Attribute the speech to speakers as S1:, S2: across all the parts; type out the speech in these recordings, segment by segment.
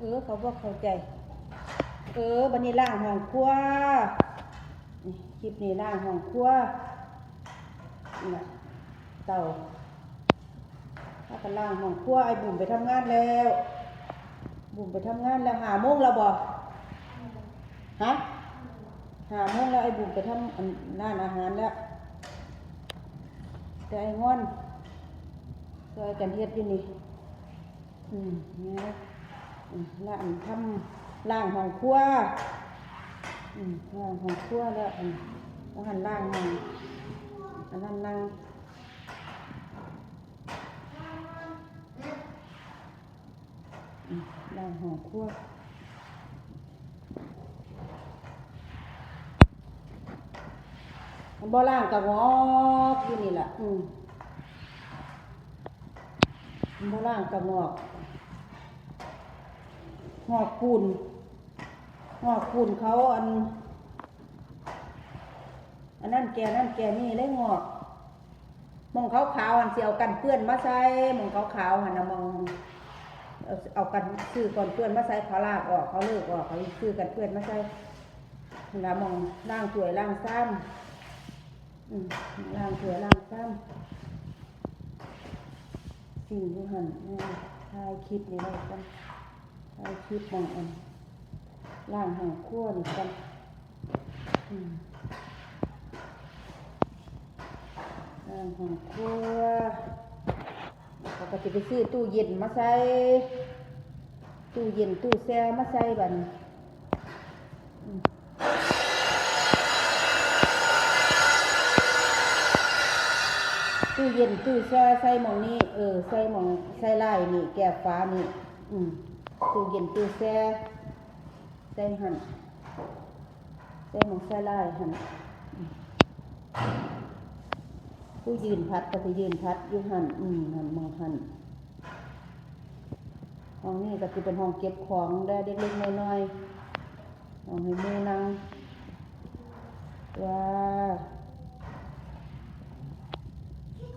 S1: เออเขาบอกเข้าใจ เออบันนี้ล่างห้องครัวคลิปนี้ล่างห้องครัวนี่นะเต่าถ้ากันล่างห้องครัวไอ้บุ๋มไปทำงานแล้ว บุ๋มไปทำงานแล้วหาโมงแล้วบอกฮะหาโมงแล้วไอ้บุ๋มไปทำอันร้านอาหารแล้วแต่ไอ้งอนซอยกันเฮ็ดอยู่นี่อืมเนี่ย ล่างทำล่างห้องครัวล่างห้องครัวแล้วแล้วหันล่างห้องอันนั้นนั่งล่างห้องครัวบ่ล่างกับงอกอยู่นี่แหละอืมบ่ล่างกับงอก งอกคูนงอกคูนเขาอัน อันนั่นแกนั่นแกนี่เลยงอกมองเขาขาวอันเสียวกันเปื้อนมาใส่มองเขาขาวหันนะมองเอากันซื้อก่อนเปื้อนมาใส่เขาลากออกเขาเลิกออกเขาซื้อกันเปื้อนมาใส่หันะมองล่างสวยล่างซ้ำอืมล่างสวยล่างซ้ำสิ่งที่หันอ่ายคลิปนี้ไว้กัน ถ่าคลิปมองอันล่างหางขั้วนี่กันล่างหางขั้วเขาก็จะไปซื้อตู้เย็นมาใส่ตู้เย็นตู้แช่มาใส่บัดนตู้เย็นตู้แช่ใส่หมองนี้เออใส่หมองใส่ไล่นี่แก้ฟ้านี่ อืม ตู้เย็นตู้แช่ใส่หันใส่หมองใส่ไล่หันผู้ยืนพัดก็จะยืนพัดอยู่หันอืมหันมองหันห้องนี้ก็คือเป็นห้องเก็บของได้เล็กๆน้อยๆห้องให้มือนั่งว้า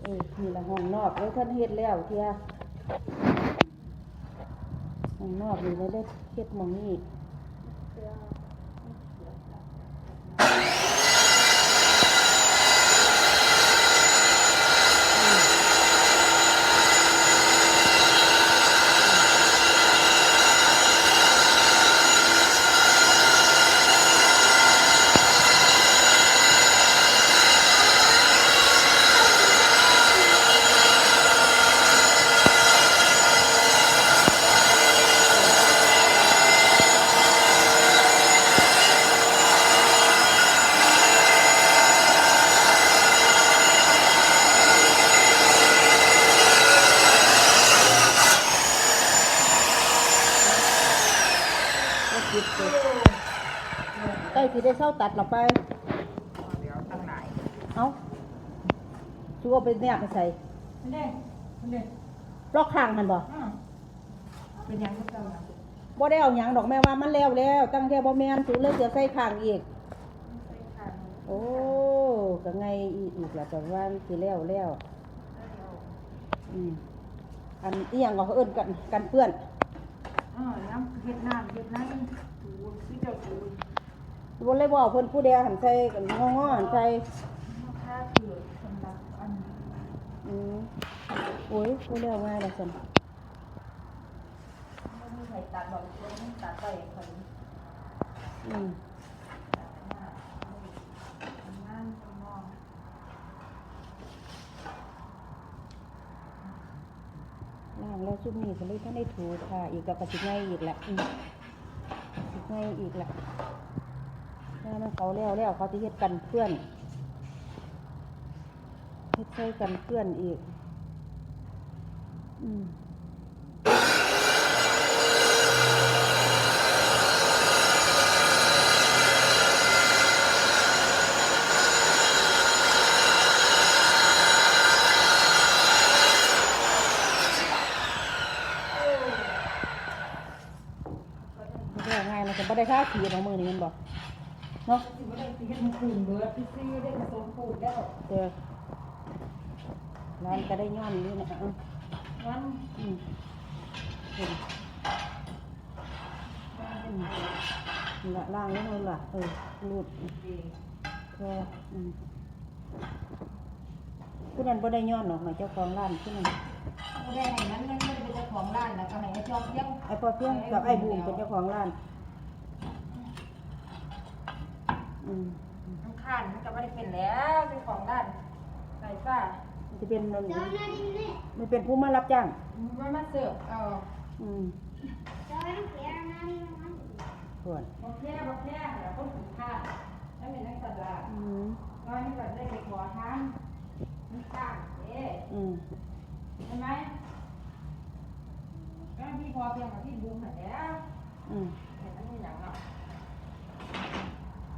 S1: เออนี่ละห้องนอกแล้วท่านเฮ็ดแล้วเทีย ข้างนอกนี่เราได้เฮ็ดหมองนี้ก็คิดเลยใกล้ ที่ได้เศร้าตัดเราไป
S2: เดี๋ยวตั้งไหน
S1: เอ้าชูเอาไปเนี่ยไปใส่
S2: มันเด้มันเด้
S1: ลอกข้างหันบ่
S2: อืมเป็นยังก็เจ้านะ
S1: บ่ได้เอาหยังดอกแม่ว่ามันแล้วแล้วตั้งแต่บ่แม่นสูเลยเสียใส่ข้างอีก
S2: ใส่ขาด
S1: โอ้ก็ไงอีกอีกแล้วแต่ว่าสิแล้วแล้วอืมอันอีหยังก็เขาเอิ้นกันกันเปื้อน
S2: เออน้ำเฮ็ดน้ำเฮ็ดน้ำถูที่เจ้าถู
S1: บ่เลยบ่เอาเพิ่นผู้แดงหันใส่กันงอๆหันใส่
S2: มาค่าเถื่อสำหรับอัน
S1: อืมโอ้ยบ่แล้วง่ายดอกซั่น
S2: ไม่มีใครตัดบอกว่าต้ตัดไปคน
S1: อืม
S2: งานข้างนอก
S1: ล้างแล้วซุมนี้ก็เลยท่านได้ถูค่ะ อีกแล้วก็สิง่ายอีกแหละอืมสิง่ายอีกแหละ ถ้ามันเขาแล้วแล้วเขาจะเฮ็ดกันเพื่อนเฮ็ดใส่กันเพื่อนอีก อืมไม่ได้ง่ายมันจะไม่ได้ค่าขีดของมือนี่มันบอก เนาะ
S2: สิว่าได้สิเฮ็ดมันปูนเบิดพี่ซี่ได้ผสมปูนแล้ว
S1: เจอร้านก็ได้ย้อนนี่นะอะ
S2: งั้น
S1: อืมเห็นนี่ละล่างนี่มันล่ะเออรูด
S2: ดี
S1: แค่อืมผู้นั้นบ่ได้ย้อนหรอกนะเจ้าของร้านผู้นั้น
S2: ไม่ได้ให้มันมันมันเป็นเจ้าของร้านแล้วก็ให้ไอ้จอมเพียง
S1: ไอ้พ่อเพียงกับไอ้บูมเป็นเจ้าของร้าน อืม
S2: น้ำข้านมันก็ไม่ได้เป็นแล้วเป็นของร้านใส่ฟ้า
S1: มันจะเป็นมันมันเป็นผู้มารับจ้าง
S2: มันมาเสิร์ฟเอา
S1: อืมส่วน
S2: บกแค่บกแค่แล้วก็ผีข้าแล้วเป็นนักสัตว์ลาด
S1: อืม
S2: น้อยนี่แบบได้ไปขอทานมันต่างเอ๊ะ
S1: อืม
S2: ใช่ไหมก็พี่พอเพียงกับพี่บูมเหมือนแล้ว
S1: อืม
S2: เห็นมันมีอย่างเนาะ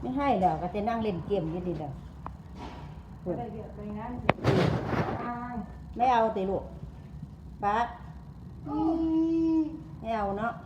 S1: ไม่ให้แล้วก็จะนั่งเล่นเกมอยู่นี่แหละ
S2: ก็ได้เดือดไปงั้นอ้าง
S1: ไม่เอาติลูกป้าไม่เอาเนาะ
S2: เ